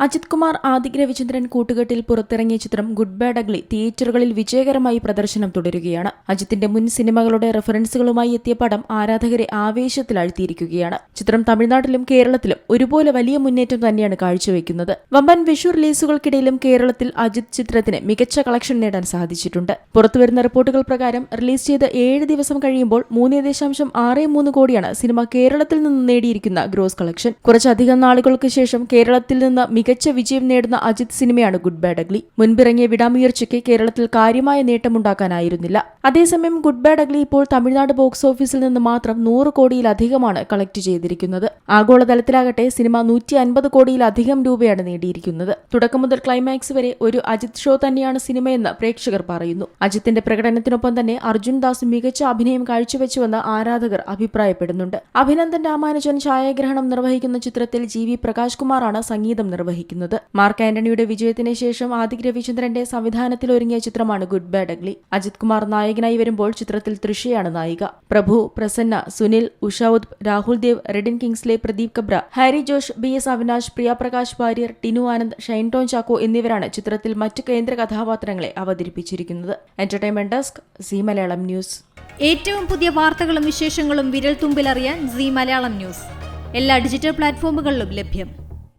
അജിത് കുമാർ ആദിക് രവിചന്ദ്രൻ കൂട്ടുകെട്ടിൽ പുറത്തിറങ്ങിയ ചിത്രം ഗുഡ് ബാഡ് അഗ്ലി തിയേറ്ററുകളിൽ വിജയകരമായി പ്രദർശനം തുടരുകയാണ്. അജിത്തിന്റെ മുൻ സിനിമകളുടെ റെഫറൻസുകളുമായി എത്തിയ പടം ആരാധകരെ ആവേശത്തിലാഴ്ത്തിയിരിക്കുകയാണ്. ചിത്രം തമിഴ്നാട്ടിലും കേരളത്തിലും ഒരുപോലെ വലിയ മുന്നേറ്റം തന്നെയാണ് കാഴ്ചവെക്കുന്നത്. വമ്പൻ വിഷു റിലീസുകൾക്കിടയിലും കേരളത്തിൽ അജിത് ചിത്രത്തിന് മികച്ച കളക്ഷൻ നേടാൻ സാധിച്ചിട്ടുണ്ട്. പുറത്തുവരുന്ന റിപ്പോർട്ടുകൾ പ്രകാരം റിലീസ് ചെയ്ത് ഏഴ് ദിവസം കഴിയുമ്പോൾ മൂന്ന് ദശാംശം ആറ് മൂന്ന് കോടിയാണ് സിനിമ കേരളത്തിൽ നിന്ന് നേടിയിരിക്കുന്ന ഗ്രോസ് കളക്ഷൻ. കുറച്ചധികം നാളുകൾക്ക് ശേഷം കേരളത്തിൽ നിന്ന് മികച്ച വിജയം നേടുന്ന അജിത് സിനിമയാണ് ഗുഡ് ബാഡ് അഗ്ലി. മുൻപിറങ്ങിയ വിടാമുയർച്ചയ്ക്ക് കേരളത്തിൽ കാര്യമായ നേട്ടമുണ്ടാക്കാനായിരുന്നില്ല. അതേസമയം ഗുഡ് ബാഡ് അഗ്ലി ഇപ്പോൾ തമിഴ്നാട് ബോക്സ് ഓഫീസിൽ നിന്ന് മാത്രം നൂറ് കോടിയിലധികമാണ് കളക്ട് ചെയ്തിരിക്കുന്നത്. ആഗോളതലത്തിലാകട്ടെ സിനിമ നൂറ്റി അൻപത് കോടിയിലധികം രൂപയാണ് നേടിയിരിക്കുന്നത്. തുടക്കം മുതൽ ക്ലൈമാക്സ് വരെ ഒരു അജിത് ഷോ തന്നെയാണ് സിനിമയെന്ന് പ്രേക്ഷകർ പറയുന്നു. അജിത്തിന്റെ പ്രകടനത്തിനൊപ്പം തന്നെ അർജുൻ ദാസ് മികച്ച അഭിനയം കാഴ്ചവെച്ചുവെന്ന് ആരാധകർ അഭിപ്രായപ്പെടുന്നുണ്ട്. അഭിനന്ദൻ രാമാനുജൻ ഛായാഗ്രഹണം നിർവഹിക്കുന്ന ചിത്രത്തിൽ ജി വി പ്രകാശ് കുമാറാണ് സംഗീതം നിർവഹിക്കുന്നത്. മാർക്ക് ആന്റണിയുടെ വിജയത്തിന് ശേഷം ആദിക് രവിചന്ദ്രന്റെ സംവിധാനത്തിൽ ഒരുങ്ങിയ ചിത്രമാണ് good bad ugly. Ajith Kumar നായകനായി വരുമ്പോൾ ചിത്രത്തിൽ തൃഷയാണ് നായിക. Prabhu Prasanna Sunil ഉഷാവുദ് Rahul Dev Redin Kingsley Pradeep Kabra Harry Josh B S Avinash Priya Prakash Varrier Tinu Anand Shine Tom Chacko എന്നിവരാണ് ചിത്രത്തിൽ മറ്റു കേന്ദ്ര കഥാപാത്രങ്ങളെ അവതരിപ്പിച്ചിരിക്കുന്നത്. Entertainment desk Zee Malayalam news. ഏറ്റവും പുതിയ വാർത്തകളും വിശേഷങ്ങളും വിരൽ തുമ്പിലറിയാൻ സി മലയാളം ന്യൂസ്. എല്ലാ ഡിജിറ്റൽ പ്ലാറ്റ്ഫോമുകളിലും ലഭ്യം.